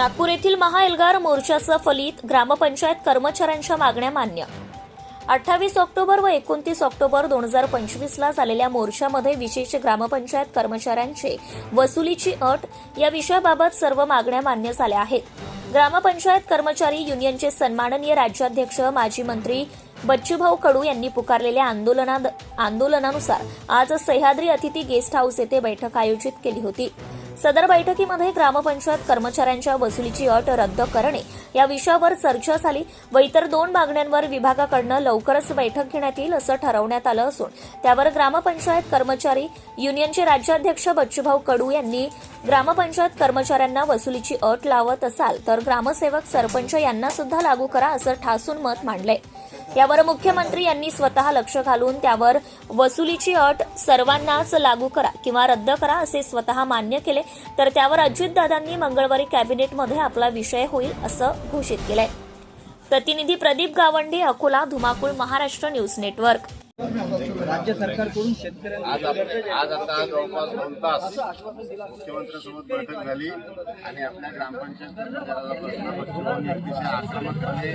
नागपूर येथील महाएल्गार मोर्चाचं फलित ग्रामपंचायत कर्मचाऱ्यांच्या मागण्या मान्य. अठ्ठावीस ऑक्टोबर व एकोणतीस ऑक्टोबर दोन हजार पंचवीसला झालेल्या मोर्चामध्ये विशेष ग्रामपंचायत कर्मचाऱ्यांचे वसुलीची अट या विषयाबाबत सर्व मागण्या मान्य झाल्या आहेत. ग्रामपंचायत कर्मचारी युनियनचे सन्माननीय राज्याध्यक्ष माजी मंत्री बच्चूभाऊ कडू यांनी पुकारलेल्या आंदोलनात आंदोलनानुसार आज सह्याद्री अतिथी गेस्ट हाऊस येथे बैठक आयोजित केली होती. सदर बैठकीमध्ये ग्रामपंचायत कर्मचाऱ्यांच्या वसुलीची अट रद्द करणे या विषयावर चर्चा झाली. व इतर दोन मागण्यांवर विभागाकडनं लवकरच बैठक घेण्यात येईल असं ठरवण्यात आलं असून त्यावर ग्रामपंचायत कर्मचारी युनियनचे राज्याध्यक्ष बच्चूभाऊ कडू यांनी ग्रामपंचायत कर्मचाऱ्यांना वसुलीची अट लावत असाल तर ग्रामसेवक सरपंच यांना सुद्धा लागू करा असं ठासून मत मांडलंय यावर मुख्यमंत्री यांनी स्वतः लक्ष घालून त्यावर वसुलीची अट सर्वांनाच लागू करा किंवा रद्द करा असे स्वतः मान्य केले तर त्यावर अजितदादांनी मंगळवारी कॅबिनेटमध्ये आपला विषय होईल असं घोषित केलंय. प्रतिनिधी प्रदीप गावंडे अकोला धुमाकूळ महाराष्ट्र न्यूज नेटवर्क. राज्य सरकारकडून शेतकऱ्यांना आज आता जवळपास दोन तास मुख्यमंत्र्यांसोबत बैठक झाली आणि आपल्या ग्रामपंचायत कर्मचाऱ्याला प्रश्न बच्चूभाऊंनी अतिशय आक्रमकपणे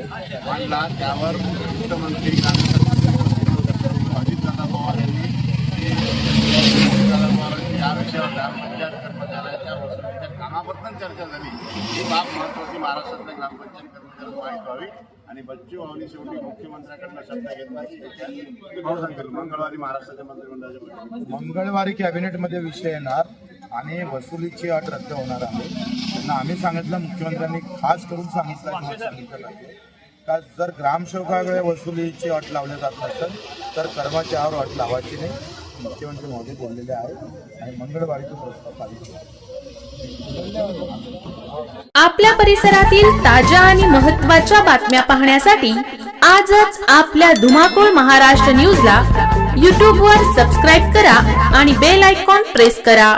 मांडला. त्यावर मुख्यमंत्री अजितदादा पवार यांनी अजितदादा पवारांनी या विषयावर ग्रामपंचायत कर्मचाऱ्याच्या वसुलीच्या कामाबद्दल चर्चा झाली. ही बाब महत्वाची महाराष्ट्रातल्या ग्रामपंचायत कर्मचाऱ्यांना माहीत व्हावी आणि बच्चू भाऊनी शेवटी मुख्यमंत्र्यांकडनं शब्द घेतला की भाऊ सांगेल मंगळवारी महाराष्ट्राच्या मंत्रिमंडळाच्या मंगळवारी कॅबिनेटमध्ये विषय येणार आणि वसुलीची अट रद्द होणार आहे. त्यांना आम्ही सांगितलं मुख्यमंत्र्यांनी खास करून सांगितलं सांगितलं का जर ग्रामसेवकाकडे वसुलीची अट लावली जात नसेल तर कर्मचाऱ्यावर अट लावायची नाही. मुख्यमंत्री मोदी बोललेले आहेत आणि मंगळवारी तो प्रस्ताव पारित आपल्या परिसरातील ताज्या आणि महत्त्वाच्या बातम्या पाहण्यासाठी आजच आपल्या धुमाकूळ महाराष्ट्र न्यूजला यूट्यूबवर सबस्क्राईब करा आणि बेल आयकॉन प्रेस करा.